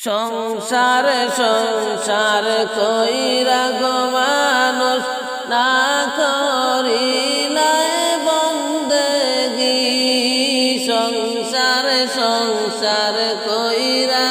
সংসার সংসার কইরা গো মানুষ না করি নাই বন্দেগি। সংসার সংসার কইরা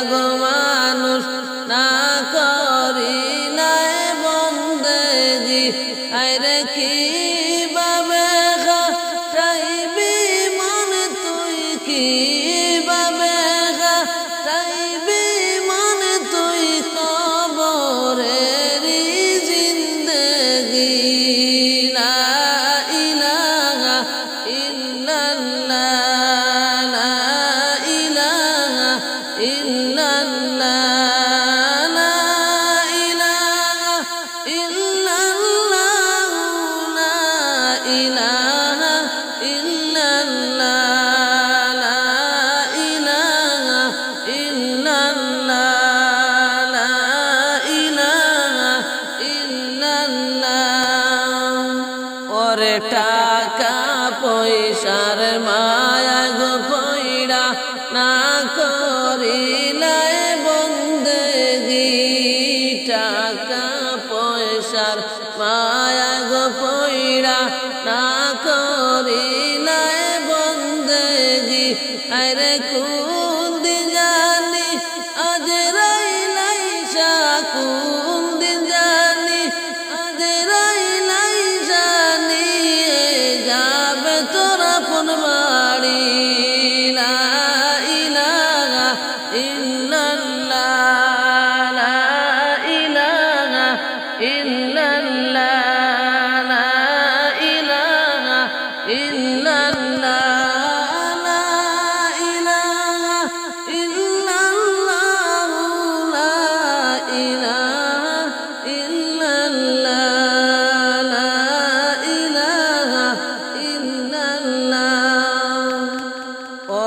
টাকা পয়সার মায়া গো কইরা না করিলাই বন্দেগি। টাকা পয়সার মায়া গো পয়রা না কর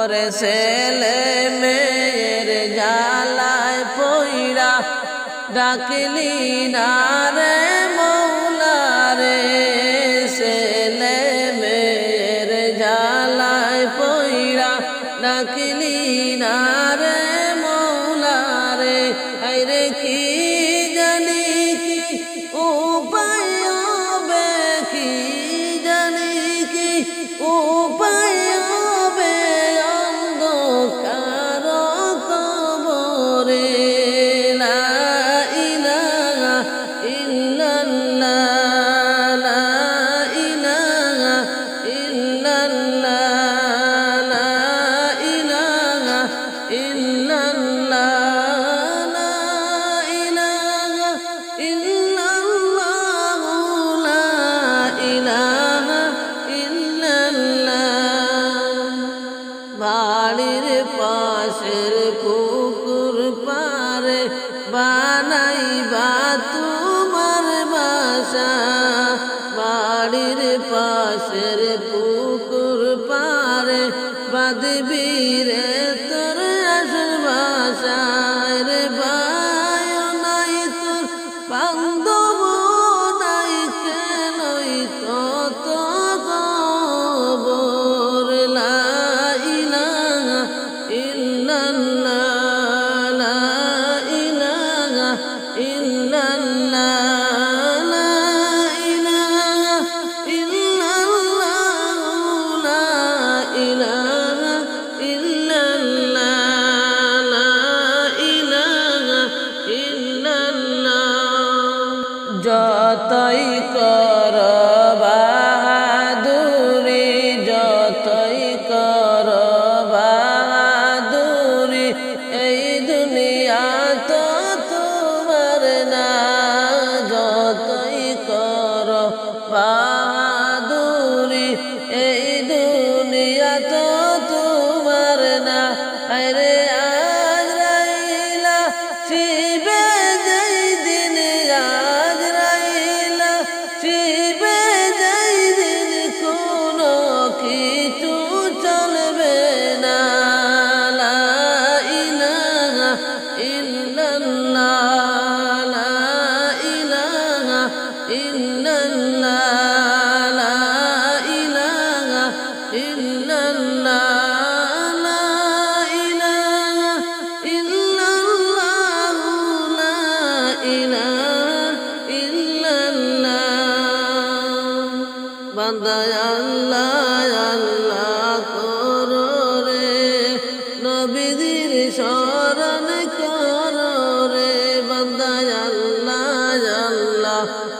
করে ডাকলি না রে মৌলা রে সে open বাদবি রে তোর আসল বান্দায় আল্লাহ আল্লাহ here